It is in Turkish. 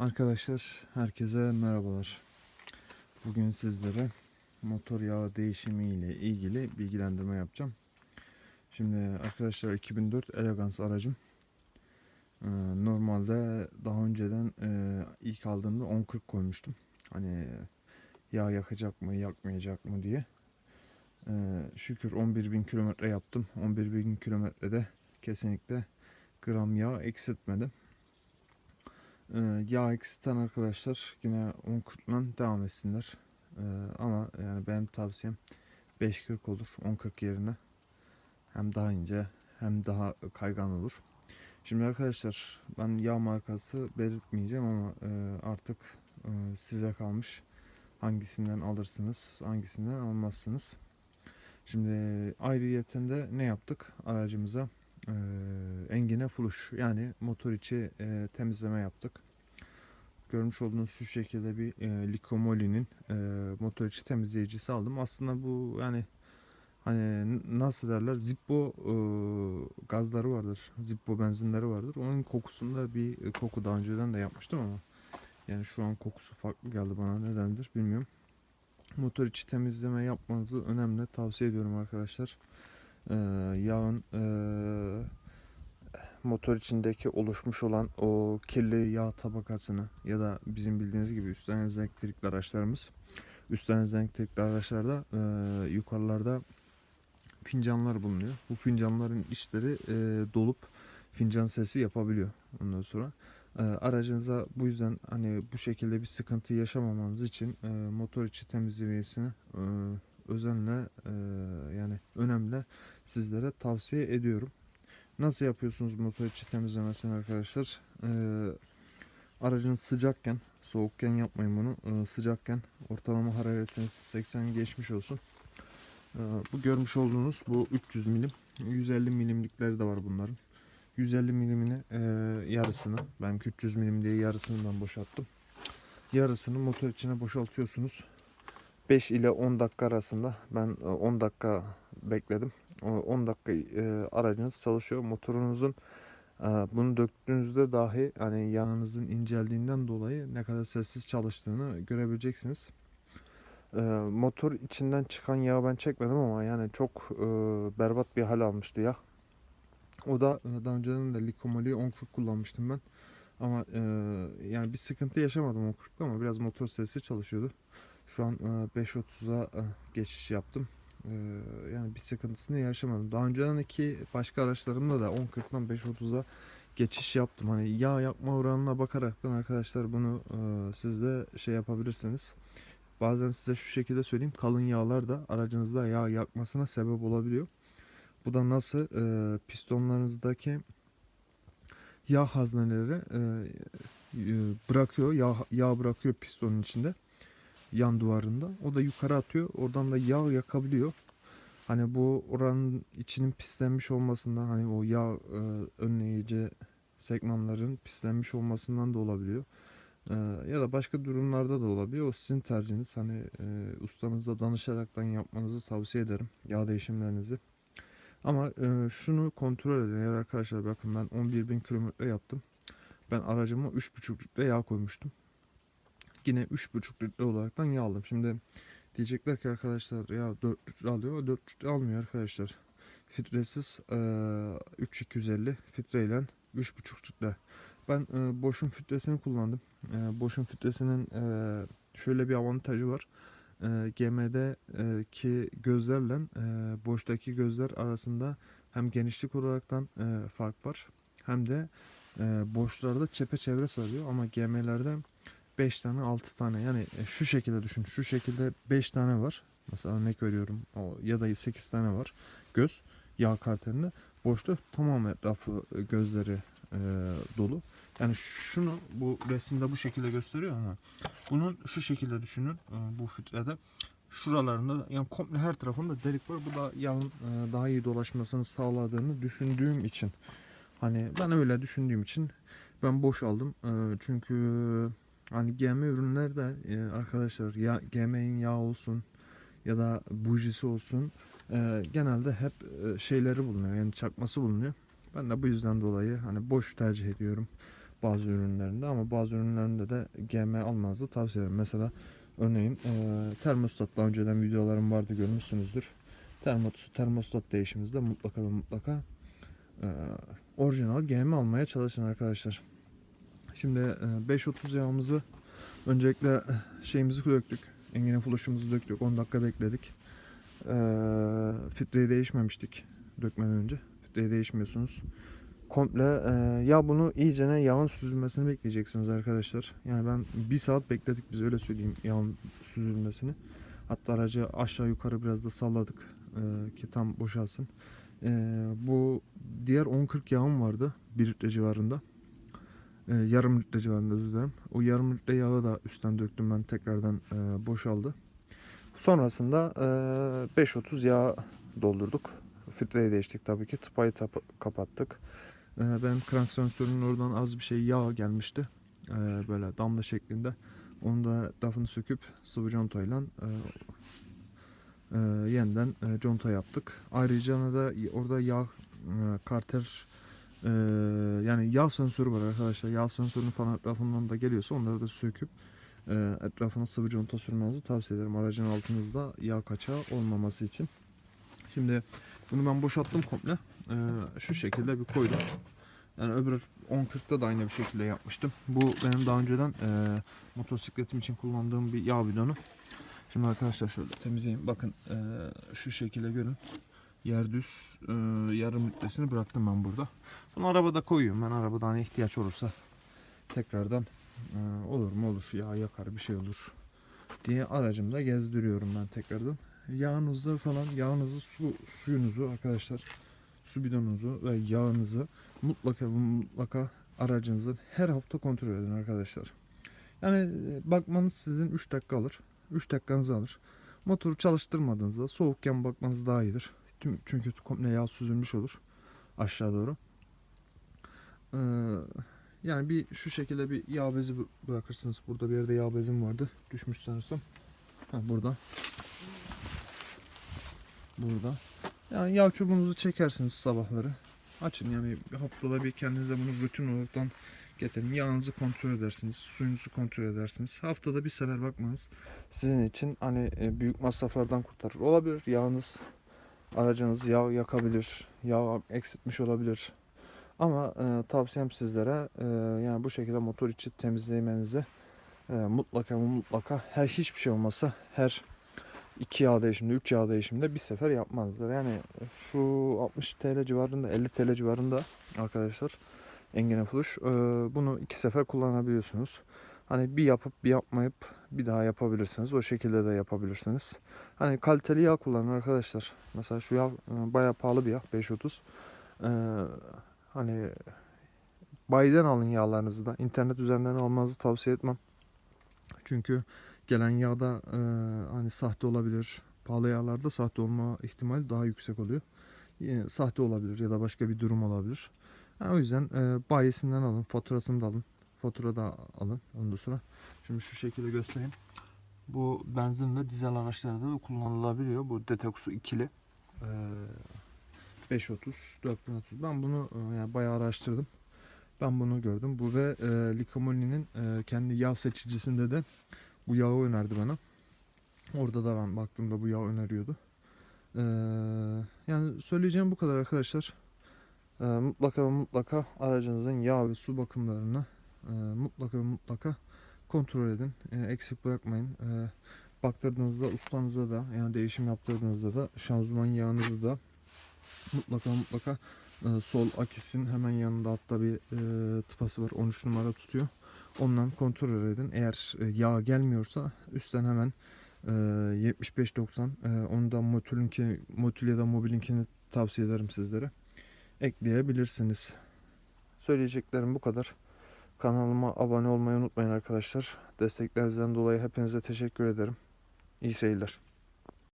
Arkadaşlar herkese merhabalar. Bugün sizlere motor yağı değişimi ile ilgili bilgilendirme yapacağım. Şimdi arkadaşlar 2004 Elegance aracım. Ee, Normalde daha önceden e, ilk aldığımda 1040 koymuştum. Hani yağ yakacak mı yakmayacak mı diye. Ee, Şükür 11.000 kilometre yaptım. 11.000 kilometrede kesinlikle gram yağ eksiltmedim. Ee, yağ arkadaşlar yine 10.40'dan devam etsinler. Ee, ama yani benim tavsiyem 5.40 olur 10.40 yerine. Hem daha ince hem daha kaygan olur. Şimdi arkadaşlar ben yağ markası belirtmeyeceğim ama e, artık e, size kalmış. Hangisinden alırsınız, hangisinden almazsınız. Şimdi ayrıyeten de ne yaptık aracımıza? E, engine flush yani motor içi e, temizleme yaptık. Görmüş olduğunuz şu şekilde bir e, Licomoli'nin e, motor içi temizleyicisi aldım. Aslında bu yani hani nasıl derler Zippo e, gazları vardır. Zippo benzinleri vardır. Onun kokusunda bir e, koku daha önceden de yapmıştım ama yani şu an kokusu farklı geldi bana nedendir bilmiyorum. Motor içi temizleme yapmanızı önemli tavsiye ediyorum arkadaşlar. Ee, yağın e, motor içindeki oluşmuş olan o kirli yağ tabakasını ya da bizim bildiğiniz gibi üstten elektrikli araçlarımız üstten elektrikli araçlarda e, yukarılarda fincanlar bulunuyor. Bu fincanların içleri e, dolup fincan sesi yapabiliyor ondan sonra. E, aracınıza bu yüzden hani bu şekilde bir sıkıntı yaşamamanız için e, motor içi temizlemesini e, özenle e, yani önemli sizlere tavsiye ediyorum. Nasıl yapıyorsunuz motor içi temizlemesini arkadaşlar? Ee, aracınız sıcakken, soğukken yapmayın bunu. Ee, sıcakken ortalama hararetiniz 80 geçmiş olsun. Ee, bu görmüş olduğunuz bu 300 milim, 150 milimlikleri de var bunların. 150 milimini e, yarısını, ben 300 milim diye yarısını ben boşalttım. Yarısını motor içine boşaltıyorsunuz. 5 ile 10 dakika arasında ben e, 10 dakika bekledim. O 10 dakika e, aracınız çalışıyor. Motorunuzun e, bunu döktüğünüzde dahi hani yağınızın inceldiğinden dolayı ne kadar sessiz çalıştığını görebileceksiniz. E, motor içinden çıkan yağı ben çekmedim ama yani çok e, berbat bir hal almıştı ya. O da e, daha önceden de Licomoli 10 kullanmıştım ben. Ama e, yani bir sıkıntı yaşamadım 10 ama biraz motor sesi çalışıyordu. Şu an e, 5.30'a e, geçiş yaptım. Yani bir sıkıntısını yaşamadım. Daha önceden iki başka araçlarımda da 10.40'dan 5.30'a geçiş yaptım. Hani yağ yakma oranına bakaraktan arkadaşlar bunu siz de şey yapabilirsiniz. Bazen size şu şekilde söyleyeyim. Kalın yağlar da aracınızda yağ yakmasına sebep olabiliyor. Bu da nasıl? Pistonlarınızdaki yağ hazneleri bırakıyor. Yağ, yağ bırakıyor pistonun içinde yan duvarında. O da yukarı atıyor. Oradan da yağ yakabiliyor. Hani bu oranın içinin pislenmiş olmasından hani o yağ e, önleyici segmanların pislenmiş olmasından da olabiliyor. E, ya da başka durumlarda da olabiliyor. O sizin tercihiniz. Hani e, ustanıza danışaraktan yapmanızı tavsiye ederim. Yağ değişimlerinizi. Ama e, şunu kontrol edin. Eğer arkadaşlar bakın ben 11.000 kilometre yaptım. Ben aracıma 3.5 litre yağ koymuştum yine 3,5 litre olaraktan yağ aldım. Şimdi diyecekler ki arkadaşlar ya 4 litre alıyor. 4 litre almıyor arkadaşlar. Filtresiz e, 3250 filtreyle 3,5 litre. Ben e, boşun filtresini kullandım. E, boşun filtresinin e, şöyle bir avantajı var. E, GM'de e, ki gözlerle e, boştaki gözler arasında hem genişlik olaraktan e, fark var hem de e, boşlarda çepeçevre sarıyor ama GM'lerde 5 tane 6 tane. Yani e, şu şekilde düşün şu şekilde 5 tane var. Mesela örnek veriyorum o ya da 8 tane var göz yağ karterinde. Boşta tamamen etrafı e, gözleri e, dolu. Yani şunu bu resimde bu şekilde gösteriyor ama bunun şu şekilde düşünün e, bu filtrede. Şuralarında yani komple her tarafında delik var. Bu da yağın e, daha iyi dolaşmasını sağladığını düşündüğüm için. Hani ben öyle düşündüğüm için ben boş aldım. E, çünkü Hani GM ürünler de e, arkadaşlar ya GM'in yağ olsun ya da bujisi olsun e, genelde hep e, şeyleri bulunuyor yani çakması bulunuyor. Ben de bu yüzden dolayı hani boş tercih ediyorum. bazı ürünlerinde ama bazı ürünlerinde de GM almanızı tavsiye ederim. Mesela örneğin e, termostat önceden videolarım vardı görmüşsünüzdür. Termostat, termostat değişimizde mutlaka ve mutlaka e, orijinal GM almaya çalışın arkadaşlar. Şimdi e, 530 yağımızı öncelikle e, şeyimizi döktük. Engine fluşumuzu döktük. 10 dakika bekledik. E, filtreyi değişmemiştik dökmeden önce. Filtreyi değişmiyorsunuz. Komple e, ya bunu iyicene yağın süzülmesini bekleyeceksiniz arkadaşlar. Yani ben bir saat bekledik biz öyle söyleyeyim yağın süzülmesini. Hatta aracı aşağı yukarı biraz da salladık e, ki tam boşalsın. E, bu diğer 10-40 yağım vardı 1 litre civarında. E, yarım litre civarında özür dilerim. O yarım litre yağı da üstten döktüm ben tekrardan e, boşaldı. Sonrasında e, 5.30 yağ doldurduk. Filtreyi değiştik tabii ki. Tıpayı tap- kapattık. E, benim krank sensörünün oradan az bir şey yağ gelmişti. E, böyle damla şeklinde. Onu da rafını söküp sıvı contayla e, e, yeniden e, conta yaptık. Ayrıca da orada yağ e, karter e, yani yağ sensörü var arkadaşlar. Yağ sensörünün falan etrafından da geliyorsa onları da söküp e, etrafına sıvı conta sürmenizi tavsiye ederim. Aracın altınızda yağ kaçağı olmaması için. Şimdi bunu ben boşalttım komple. E, şu şekilde bir koydum. Yani öbür 10.40'da da aynı bir şekilde yapmıştım. Bu benim daha önceden e, motosikletim için kullandığım bir yağ bidonu. Şimdi arkadaşlar şöyle temizleyeyim. Bakın e, şu şekilde görün. Yer düz e, yarım litresini bıraktım ben burada. Bunu arabada koyuyorum. Ben arabada hani ihtiyaç olursa tekrardan e, olur mu olur yağ yakar bir şey olur diye aracımda gezdiriyorum ben tekrardan. Yağınızı falan yağınızı su suyunuzu arkadaşlar su bidonunuzu ve yağınızı mutlaka mutlaka aracınızın her hafta kontrol edin arkadaşlar. Yani e, bakmanız sizin 3 dakika alır. 3 dakikanızı alır. Motoru çalıştırmadığınızda soğukken bakmanız daha iyidir. Tüm, çünkü komple yağ süzülmüş olur aşağı doğru. Ee, yani bir şu şekilde bir yağ bezi bı- bırakırsınız. Burada bir yerde yağ bezim vardı. Düşmüş sanırsam. Ha, burada. Burada. Yani yağ çubuğunuzu çekersiniz sabahları. Açın yani haftada bir kendinize bunu rutin olaraktan getirin. Yağınızı kontrol edersiniz. Suyunuzu kontrol edersiniz. Haftada bir sefer bakmanız sizin için hani e, büyük masraflardan kurtarır. Olabilir. Yağınız aracınız yağ yakabilir. Yağ eksiltmiş olabilir. Ama e, tavsiyem sizlere e, yani bu şekilde motor içi temizlemenizi e, mutlaka mutlaka her hiçbir şey olmasa her iki yağ değişiminde, üç yağ değişiminde bir sefer yapmazlar. Yani şu 60 TL civarında, 50 TL civarında arkadaşlar engine flush. e, bunu iki sefer kullanabiliyorsunuz. Hani bir yapıp bir yapmayıp bir daha yapabilirsiniz. O şekilde de yapabilirsiniz. Hani kaliteli yağ kullanın arkadaşlar. Mesela şu yağ e, bayağı pahalı bir yağ. 5.30. Ee, hani bayiden alın yağlarınızı da. İnternet üzerinden almanızı tavsiye etmem. Çünkü gelen yağda e, hani sahte olabilir. Pahalı yağlarda sahte olma ihtimali daha yüksek oluyor. Yine sahte olabilir ya da başka bir durum olabilir. Yani o yüzden e, bayisinden alın, faturasını da alın. Fatura da alın ondan sonra. Şimdi şu şekilde göstereyim. Bu benzin ve dizel araçlarda da kullanılabiliyor. Bu Detox'u ikili. Ee, 530, 430. Ben bunu e, yani bayağı araştırdım. Ben bunu gördüm. Bu ve e, Licamoli'nin e, kendi yağ seçicisinde de bu yağı önerdi bana. Orada da ben baktığımda bu yağ öneriyordu. Ee, yani söyleyeceğim bu kadar arkadaşlar. Ee, mutlaka mutlaka aracınızın yağ ve su bakımlarını e, mutlaka mutlaka kontrol edin. E, eksik bırakmayın. E, baktırdığınızda ustanıza da yani değişim yaptırdığınızda da şanzıman yağınızı da mutlaka mutlaka e, sol akisin hemen yanında hatta bir e, tıpası var 13 numara tutuyor. Ondan kontrol edin. Eğer e, yağ gelmiyorsa üstten hemen e, 75-90 e, onu da Motül'ünki, Motül ya da Mobil'inkini tavsiye ederim sizlere. Ekleyebilirsiniz. Söyleyeceklerim bu kadar. Kanalıma abone olmayı unutmayın arkadaşlar. Desteklerinizden dolayı hepinize teşekkür ederim. İyi seyirler.